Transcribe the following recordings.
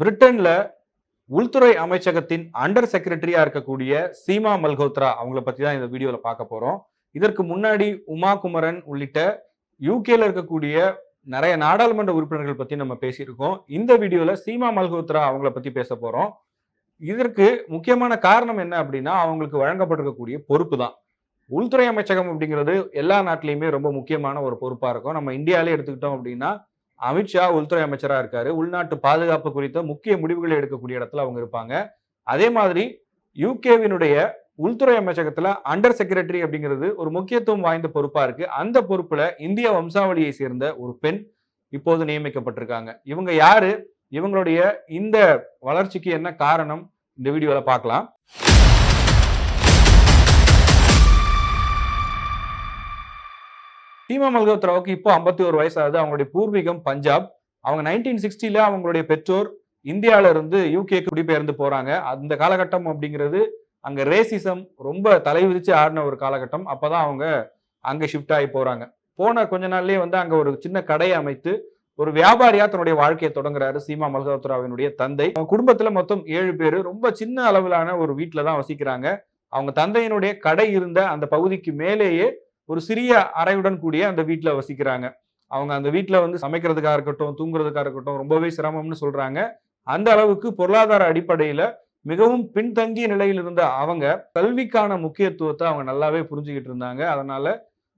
பிரிட்டன்ல உள்துறை அமைச்சகத்தின் அண்டர் செக்ரட்டரியா இருக்கக்கூடிய சீமா மல்ஹோத்ரா அவங்கள பத்தி தான் இந்த வீடியோல பார்க்க போறோம். இதற்கு முன்னாடி உமா குமரன் உள்ளிட்ட யூகேல இருக்கக்கூடிய நிறைய நாடாளுமன்ற உறுப்பினர்கள் பத்தி நம்ம பேசியிருக்கோம். இந்த வீடியோல சீமா மல்ஹோத்ரா அவங்கள பத்தி பேச போறோம். இதற்கு முக்கியமான காரணம் என்ன அப்படின்னா அவங்களுக்கு வழங்கப்பட்டிருக்கக்கூடிய பொறுப்பு தான். உள்துறை அமைச்சகம் அப்படிங்கிறது எல்லா நாட்டிலையுமே ரொம்ப முக்கியமான ஒரு பொறுப்பா இருக்கும். நம்ம இந்தியாவிலே எடுத்துக்கிட்டோம் அப்படின்னா அமித்ஷா உள்துறை அமைச்சராக இருக்காரு. உள்நாட்டு பாதுகாப்பு குறித்த முக்கிய முடிவுகளை எடுக்கக்கூடிய இடத்துல அவங்க இருப்பாங்க. அதே மாதிரி யூகேவினுடைய உள்துறை அமைச்சகத்துல அண்டர் செக்ரட்டரி அப்படிங்கிறது ஒரு முக்கியத்துவம் வாய்ந்த பொறுப்பா இருக்கு. அந்த பொறுப்புல இந்திய வம்சாவளியை சேர்ந்த ஒரு பெண் இப்போது நியமிக்கப்பட்டிருக்காங்க. இவங்க யாரு? இவங்களுடைய இந்த வளர்ச்சிக்கு என்ன காரணம்? இந்த வீடியோவில் பார்க்கலாம். சீமா மல்கோத்ராவுக்கு இப்போ ஐம்பத்தி ஒரு வயசு ஆகுது அவங்களுடைய பூர்வீகம் பஞ்சாப். அவங்க நைன்டீன் சிக்ஸ்டியில் அவங்களுடைய பெற்றோர் இந்தியாவில இருந்து யூகேக்கு குடிபெயர்ந்து போறாங்க. அந்த காலகட்டம் அப்படிங்கிறது அங்க ரேசிசம் ரொம்ப தலை விரிச்சு ஆடின ஒரு காலகட்டம். அப்பதான் அவங்க அங்க ஷிஃப்ட் ஆகி போறாங்க. போன கொஞ்ச நாள்லயே வந்து அங்க ஒரு சின்ன கடையை அமைத்து ஒரு வியாபாரியா தன்னுடைய வாழ்க்கையை தொடங்குறாரு சீமா மல்கோத்ராவினுடைய தந்தை. அவங்க குடும்பத்துல மொத்தம் ஏழு பேர். ரொம்ப சின்ன அளவிலான ஒரு வீட்டில் தான் வசிக்கிறாங்க. அவங்க தந்தையினுடைய கடை இருந்த அந்த பகுதிக்கு மேலேயே ஒரு சிறிய அறையுடன் கூடிய அந்த வீட்டில் வசிக்கிறாங்க. அவங்க அந்த வீட்டில் வந்து சமைக்கிறதுக்காக இருக்கட்டும் தூங்குறதுக்காக இருக்கட்டும் ரொம்பவே சிரமம்னு சொல்றாங்க. அந்த அளவுக்கு பொருளாதார அடிப்படையில மிகவும் பின்தங்கிய நிலையில் இருந்த அவங்க கல்விக்கான முக்கியத்துவத்தை அவங்க நல்லாவே புரிஞ்சுக்கிட்டு இருந்தாங்க. அதனால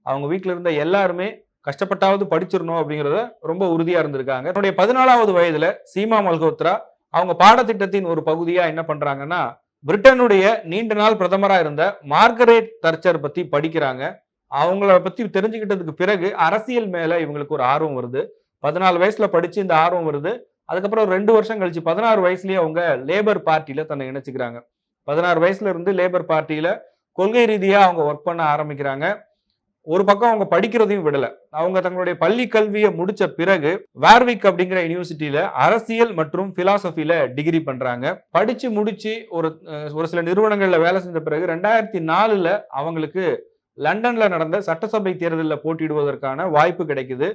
அவங்க வீட்டில் இருந்த எல்லாருமே கஷ்டப்பட்டாவது படிச்சிடணும் அப்படிங்கிறத ரொம்ப உறுதியா இருந்திருக்காங்க. தன்னுடைய பதினாலாவது வயதுல சீமா மல்கோத்ரா அவங்க பாடத்திட்டத்தின் ஒரு பகுதியா என்ன பண்றாங்கன்னா பிரிட்டனுடைய நீண்ட நாள் பிரதமரா இருந்த மார்கரேட் தர்ச்சர் பத்தி படிக்கிறாங்க. அவங்கள பத்தி தெரிஞ்சுக்கிட்டதுக்கு பிறகு அரசியல் மேல இவங்களுக்கு ஒரு ஆர்வம் வருது. பதினாலு வயசுல படிச்சு இந்த ஆர்வம் வருது. அதுக்கப்புறம் ரெண்டு வருஷம் கழிச்சு பதினாறு வயசுலயே அவங்க லேபர் பார்ட்டியில தன்னை இணைச்சுக்கிறாங்க. பதினாறு வயசுல இருந்து லேபர் பார்ட்டியில கொள்கை ரீதியா அவங்க ஒர்க் பண்ண ஆரம்பிக்கிறாங்க. ஒரு பக்கம் அவங்க படிக்கிறதையும் விடல. அவங்க தங்களுடைய பள்ளி கல்வியை முடிச்ச பிறகு வேர்விக் அப்படிங்கிற யூனிவர்சிட்டியில அரசியல் மற்றும் பிலாசபில டிகிரி பண்றாங்க. படிச்சு முடிச்சு ஒரு ஒரு சில நிறுவனங்கள்ல வேலை செஞ்ச பிறகு ரெண்டாயிரத்தி நாலுல அவங்களுக்கு லண்டன்ல நடந்த சட்டசபை தேர்தலில் போட்டியிடுவதற்கான வாய்ப்பு கிடைக்குது.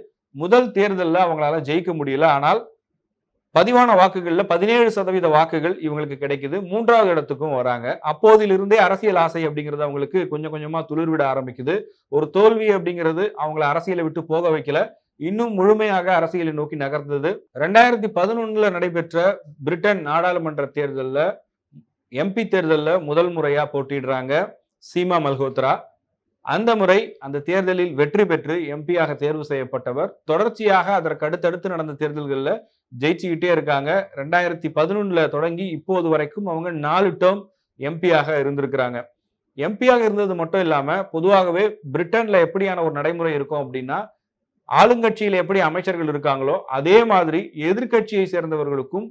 முதல் தேர்தலில் அவங்களால ஜெயிக்க முடியல. ஆனால் பதிவான வாக்குகளில் பதினேழு சதவீத வாக்குகள் இவங்களுக்கு கிடைக்குது. மூன்றாவது இடத்துக்கும் வராங்க. அப்போதிலிருந்தே அரசியல் ஆசை அப்படிங்கிறது அவங்களுக்கு கொஞ்சம் கொஞ்சமா துளிர்விட ஆரம்பிக்குது. ஒரு தோல்வி அப்படிங்கிறது அவங்கள அரசியலை விட்டு போக வைக்கல. இன்னும் முழுமையாக அரசியலை நோக்கி நகர்ந்தது. ரெண்டாயிரத்தி பதினொன்னுல நடைபெற்ற பிரிட்டன் நாடாளுமன்ற தேர்தலில் எம்பி தேர்தலில் முதல் முறையா போட்டியிடுறாங்க சீமா மல்ஹோத்ரா. அந்த முறை அந்த தேர்தலில் வெற்றி பெற்று எம்பியாக தேர்வு செய்யப்பட்டவர். தொடர்ச்சியாக அதற்கு அடுத்தடுத்து நடந்த தேர்தல்களில் ஜெயிச்சுக்கிட்டே இருக்காங்க. ரெண்டாயிரத்தி பதினொன்னுல தொடங்கி இப்போது வரைக்கும் அவங்க நாலு டேர்ம் எம்பியாக இருந்திருக்கிறாங்க. எம்பியாக இருந்தது மட்டும் இல்லாம பொதுவாகவே பிரிட்டன்ல எப்படியான ஒரு நடைமுறை இருக்கும் அப்படின்னா ஆளுங்கட்சியில எப்படி அமைச்சர்கள் இருக்காங்களோ அதே மாதிரி எதிர்க்கட்சியை சேர்ந்தவர்களுக்கும்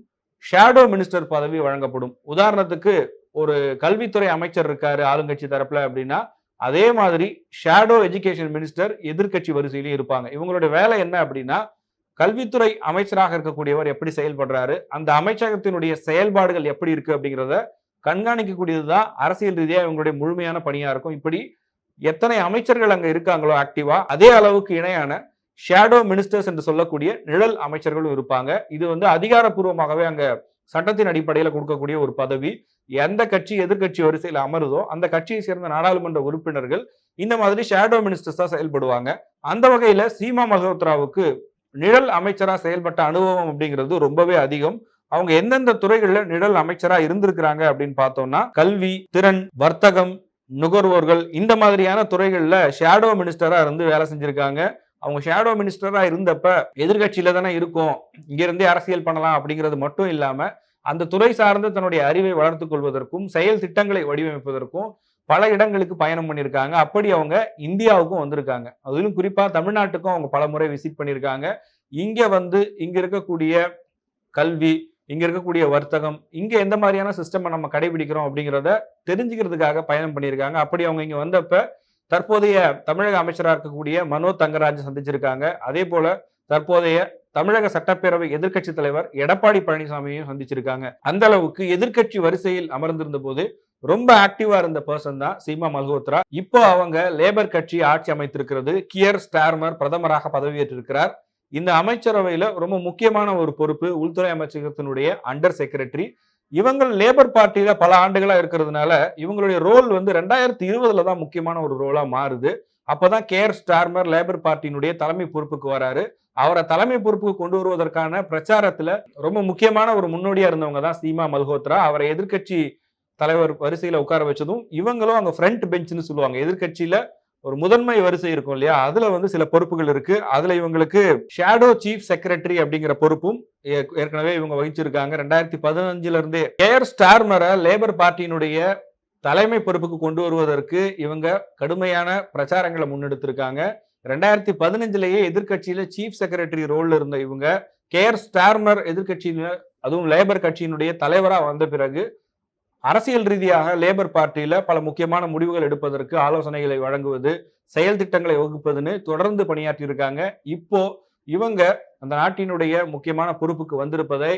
ஷேடோ மினிஸ்டர் பதவி வழங்கப்படும். உதாரணத்துக்கு ஒரு கல்வித்துறை அமைச்சர் இருக்காரு ஆளுங்கட்சி தரப்புல அப்படின்னா அதே மாதிரி ஷேடோ எஜுகேஷன் மினிஸ்டர் எதிர்க்கட்சி வரிசையிலேயே இருப்பாங்க. இவங்களோட வேலை என்ன அப்படின்னா கல்வித்துறை அமைச்சராக இருக்கக்கூடியவர் எப்படி செயல்படுறாரு அந்த அமைச்சகத்தினுடைய செயல்பாடுகள் எப்படி இருக்கு அப்படிங்கிறத கண்காணிக்கக்கூடியது தான் அரசியல் ரீதியாக இவங்களுடைய முழுமையான பணியா இருக்கும். இப்படி எத்தனை அமைச்சர்கள் அங்கே இருக்காங்களோ ஆக்டிவா அதே அளவுக்கு இணையான ஷேடோ மினிஸ்டர்ஸ் என்று சொல்லக்கூடிய நிழல் அமைச்சர்களும் இருப்பாங்க. இது வந்து அதிகாரப்பூர்வமாகவே அங்கே சட்டத்தின் அடிப்படையில் கொடுக்கக்கூடிய ஒரு பதவி எந்த கட்சி எதிர்க்கட்சி வரிசையில் அமருதோ அந்த கட்சியை சேர்ந்த நாடாளுமன்ற உறுப்பினர்கள் இந்த மாதிரி ஷேடோ மினிஸ்டர்ஸ் தான் செயல்படுவாங்க. அந்த வகையில் சீமா மல்ஹோத்ராவுக்கு நிழல் அமைச்சராக செயல்பட்ட அனுபவம் அப்படிங்கிறது ரொம்பவே அதிகம். அவங்க எந்தெந்த துறைகளில் நிழல் அமைச்சராக இருந்திருக்கிறாங்க அப்படின்னு பார்த்தோம்னா கல்வி திறன் வர்த்தகம் நுகர்வோர்கள் இந்த மாதிரியான துறைகளில் ஷேடோ மினிஸ்டராக இருந்து வேலை செஞ்சுருக்காங்க. அவங்க ஷேடோ மினிஸ்டராக இருந்தப்ப எதிர்கட்சியில தானே இருக்கும். இங்கிருந்தே அரசியல் பண்ணலாம் அப்படிங்கிறது மட்டும் இல்லாமல் அந்த துறை சார்ந்து தன்னுடைய அறிவை வளர்த்து கொள்வதற்கும் செயல் திட்டங்களை வடிவமைப்பதற்கும் பல இடங்களுக்கு பயணம் பண்ணியிருக்காங்க. அப்படி அவங்க இந்தியாவுக்கும் வந்திருக்காங்க. அதிலும் குறிப்பாக தமிழ்நாட்டுக்கும் அவங்க பல முறை விசிட் பண்ணியிருக்காங்க. இங்கே வந்து இங்கே இருக்கக்கூடிய கல்வி இங்கே இருக்கக்கூடிய வர்த்தகம் இங்கே எந்த மாதிரியான சிஸ்டம் நம்ம கடைபிடிக்கிறோம் அப்படிங்கிறத தெரிஞ்சுக்கிறதுக்காக பயணம் பண்ணியிருக்காங்க. அப்படி அவங்க இங்கே வந்தப்ப தற்போதைய தமிழக அமைச்சராக இருக்கக்கூடிய மனோ தங்கராஜ் சந்திச்சிருக்காங்க. அதே போல தற்போதைய தமிழக சட்டப்பேரவை எதிர்க்கட்சி தலைவர் எடப்பாடி பழனிசாமியையும் சந்திச்சிருக்காங்க. அந்த அளவுக்கு எதிர்க்கட்சி வரிசையில் அமர்ந்திருந்த போது ரொம்ப ஆக்டிவா இருந்த பர்சன் தான் சீமா மல்ஹோத்ரா. இப்போ அவங்க லேபர் கட்சி ஆட்சி அமைத்திருக்கிறது. கியர் ஸ்டார்மர் பிரதமராக பதவியேற்றிருக்கிறார். இந்த அமைச்சரவையில ரொம்ப முக்கியமான ஒரு பொறுப்பு உள்துறை அமைச்சகத்தினுடைய அண்டர் செக்ரட்டரி இவங்கள் லேபர் பார்ட்டியில பல ஆண்டுகளா இருக்கிறதுனால இவங்களுடைய ரோல் வந்து ரெண்டாயிரத்தி இருபதுல தான் முக்கியமான ஒரு ரோலா மாறுது. அப்பதான் கேர் ஸ்டார்மர் லேபர் பார்ட்டியினுடைய தலைமை பொறுப்புக்கு வராரு. அவரை தலைமை பொறுப்புக்கு கொண்டு வருவதற்கான பிரச்சாரத்துல ரொம்ப முக்கியமான ஒரு முன்னோடியா இருந்தவங்க தான் சீமா மல்ஹோத்ரா. அவரை எதிர்க்கட்சி தலைவர் வரிசையில உட்கார வச்சதும் இவங்களும் அங்க ஃப்ரண்ட் பெஞ்சுன்னு சொல்லுவாங்க. எதிர்க்கட்சியில ஒரு முதன்மை வரிசை இருக்கும் இல்லையா? அதுல வந்து சில பொறுப்புகள் இருக்கு. அதுல இவங்களுக்கு ஷேடோ சீஃப் செக்ரட்டரி அப்படிங்கிற பொறுப்பும் ஏ- ஏற்கனவே இவங்க வகிச்சிருக்காங்க. ரெண்டாயிரத்தி பதினஞ்சுல இருந்தே ஏர் ஸ்டார்மரை லேபர் பார்ட்டியினுடைய தலைமை பொறுப்புக்கு கொண்டு வருவதற்கு இவங்க கடுமையான பிரச்சாரங்களை முன்னெடுத்திருக்காங்க. ரெண்டாயிரத்தி பதினஞ்சுலேயே எதிர்கட்சியில சீஃப் செக்ரட்டரி ரோல்ல இருந்த இவங்க கேர் ஸ்டார்மர் எதிர்கட்சியில அதுவும் லேபர் கட்சியினுடைய தலைவராக வந்த பிறகு அரசியல் ரீதியாக லேபர் பார்ட்டியில பல முக்கியமான முடிவுகள் எடுப்பதற்கு ஆலோசனைகளை வழங்குவது செயல் திட்டங்களை வகுப்பதுன்னு தொடர்ந்து பணியாற்றி இருக்காங்க இப்போ இவங்க அந்த நாட்டினுடைய முக்கியமான பொறுப்புக்கு வந்திருப்பதை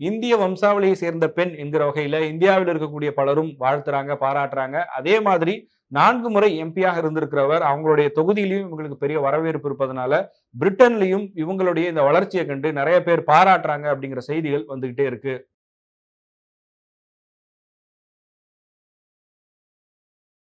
இந்திய வம்சாவளியை சேர்ந்த பெண் என்கிற வகையில இந்தியாவில் இருக்கக்கூடிய பலரும் வாழ்த்துறாங்க பாராட்டுறாங்க. அதே மாதிரி நான்கு முறை எம்பியாக இருந்திருக்கிறவர் அவங்களுடைய தொகுதியிலையும் இவங்களுக்கு பெரிய வரவேற்பு இருப்பதனால பிரிட்டன்லையும் இவங்களுடைய இந்த வளர்ச்சியை கண்டு நிறைய பேர் பாராட்டுறாங்க அப்படிங்கிற செய்திகள் வந்துகிட்டே இருக்கு.